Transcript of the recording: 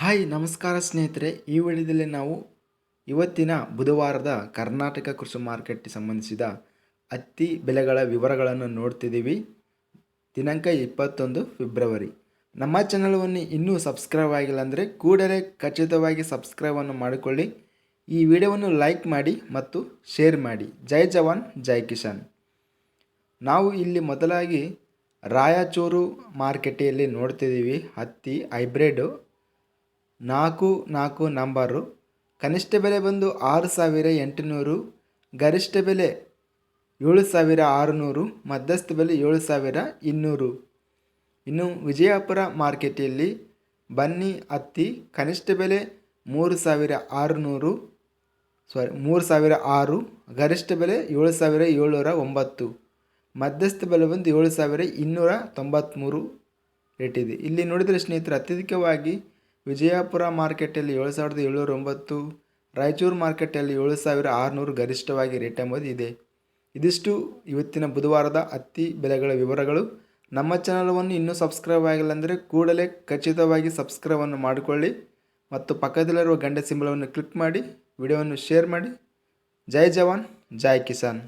Hi, ನಮಸ್ಕಾರ ಸ್ನೇಹಿತರೆ. ಈ ವಿಡಿಯೋದಲ್ಲಿ ನಾವು ಇವತ್ತಿನ ಬುಧವಾರದ ಕರ್ನಾಟಕ ಕೃಷಿ ಮಾರ್ಕೆಟ್ಗೆ ಸಂಬಂಧಿಸಿದ ಹತ್ತಿ ಬೆಲೆಗಳ ವಿವರಗಳನ್ನು ನೋಡ್ತಿದ್ದೀವಿ. ದಿನಾಂಕ ಇಪ್ಪತ್ತೊಂದು ಫೆಬ್ರವರಿ. ನಮ್ಮ ಚಾನಲನ್ನು ಇನ್ನೂ ಸಬ್ಸ್ಕ್ರೈಬ್ ಆಗಿಲ್ಲ ಅಂದರೆ ಕೂಡಲೇ ಖಚಿತವಾಗಿ ಸಬ್ಸ್ಕ್ರೈಬನ್ನು ಮಾಡಿಕೊಳ್ಳಿ. ಈ ವಿಡಿಯೋವನ್ನು ಲೈಕ್ ಮಾಡಿ ಮತ್ತು ಶೇರ್ ಮಾಡಿ. ಜೈ ಜವಾನ್, ಜೈ ಕಿಶಾನ್ ನಾವು ಇಲ್ಲಿ ಮೊದಲಾಗಿ ರಾಯಚೂರು ಮಾರ್ಕೆಟಿಯಲ್ಲಿ ನೋಡ್ತಿದ್ದೀವಿ. ಹತ್ತಿ ಹೈಬ್ರಿಡು ನಾಲ್ಕು ನಾಲ್ಕು ನಂಬರು. ಕನಿಷ್ಠ ಬೆಲೆ ಬಂದು ಆರು ಸಾವಿರ ಎಂಟುನೂರು. ಗರಿಷ್ಠ ಬೆಲೆ ಏಳು ಸಾವಿರ ಆರುನೂರು. ಮಧ್ಯಸ್ಥ ಬೆಲೆ ಏಳು ಸಾವಿರ ಇನ್ನೂರು. ಇನ್ನು ವಿಜಯಪುರ ಮಾರ್ಕೆಟಲ್ಲಿ ಬನ್ನಿ ಹತ್ತಿ ಕನಿಷ್ಠ ಬೆಲೆ ಮೂರು ಸಾವಿರ ಆರುನೂರು. ಸಾರಿ ಮೂರು ಸಾವಿರ ಆರು. ಗರಿಷ್ಠ ಬೆಲೆ ಏಳು ಸಾವಿರ ಏಳ್ನೂರ ಒಂಬತ್ತು. ಮಧ್ಯಸ್ಥ ಬೆಲೆ ಬಂದು ಏಳು ಸಾವಿರ ಇನ್ನೂರ ತೊಂಬತ್ತ್ಮೂರು ರೇಟ್ ಇದೆ. ಇಲ್ಲಿ ನೋಡಿದರೆ ಸ್ನೇಹಿತರು, ಅತ್ಯಧಿಕವಾಗಿ ವಿಜಯಪುರ ಮಾರ್ಕೆಟಲ್ಲಿ ಏಳು ಸಾವಿರದ ಏಳ್ನೂರ ಒಂಬತ್ತು, ರಾಯಚೂರು ಮಾರ್ಕೆಟಲ್ಲಿ ಏಳು ಸಾವಿರ ಆರುನೂರು ಗರಿಷ್ಠವಾಗಿ ರೇಟ್ ಎಂಬುದು ಇದೆ. ಇದಿಷ್ಟು ಇವತ್ತಿನ ಬುಧವಾರದ ಹತ್ತಿ ಬೆಲೆಗಳ ವಿವರಗಳು. ನಮ್ಮ ಚಾನಲವನ್ನು ಇನ್ನೂ ಸಬ್ಸ್ಕ್ರೈಬ್ ಆಗಿಲ್ಲ ಅಂದರೆ ಕೂಡಲೇ ಖಚಿತವಾಗಿ ಸಬ್ಸ್ಕ್ರೈಬನ್ನು ಮಾಡಿಕೊಳ್ಳಿ ಮತ್ತು ಪಕ್ಕದಲ್ಲಿರುವ ಗಂಟೆ ಸಿಂಬಲವನ್ನು ಕ್ಲಿಕ್ ಮಾಡಿ, ವಿಡಿಯೋವನ್ನು ಶೇರ್ ಮಾಡಿ. ಜೈ ಜವಾನ್, ಜೈ ಕಿಸಾನ್.